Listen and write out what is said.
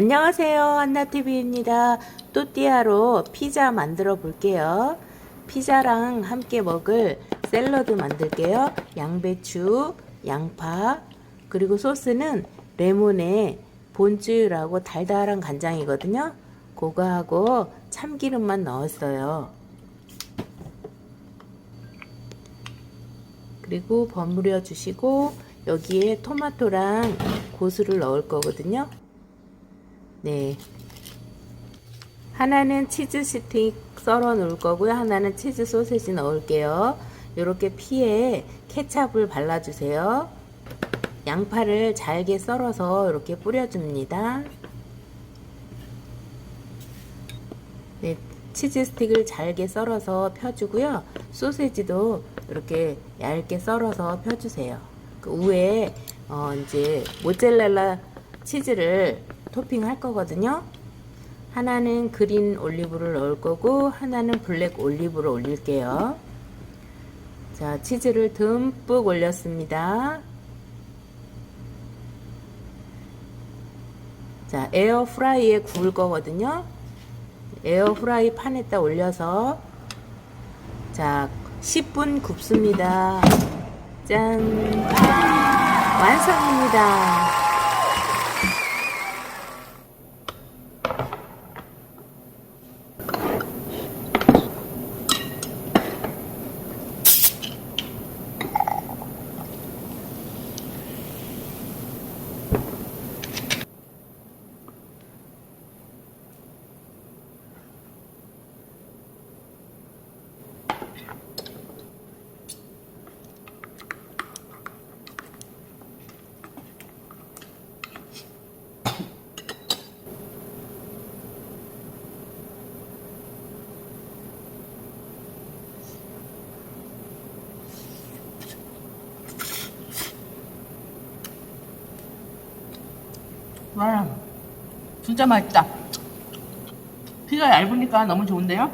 안녕하세요. 한나TV입니다. 또띠아로 피자 만들어 볼게요. 피자랑 함께 먹을 샐러드 만들게요. 양배추, 양파, 그리고 소스는 레몬에 본주라고 달달한 간장이거든요. 그거하고 참기름만 넣었어요. 그리고 버무려 주시고 여기에 토마토랑 고수를 넣을 거거든요. 네. 하나는 치즈 스틱 썰어 놓을 거고요. 하나는 치즈 소세지 넣을게요. 이렇게 피에 케찹을 발라주세요. 양파를 잘게 썰어서 이렇게 뿌려줍니다. 네, 치즈 스틱을 잘게 썰어서 펴주고요. 소세지도 이렇게 얇게 썰어서 펴주세요. 그 위에 어 이제 모짜렐라 치즈를 토핑할 거거든요. 하나는 그린 올리브를 넣을 거고 하나는 블랙 올리브를 올릴게요. 자, 치즈를 듬뿍 올렸습니다. 자, 에어 프라이에 구울 거거든요. 에어 프라이 판에다 올려서 자, 10분 굽습니다. 짠! 완성입니다. 와, 진짜 맛있다. 피가 얇으니까 너무 좋은데요?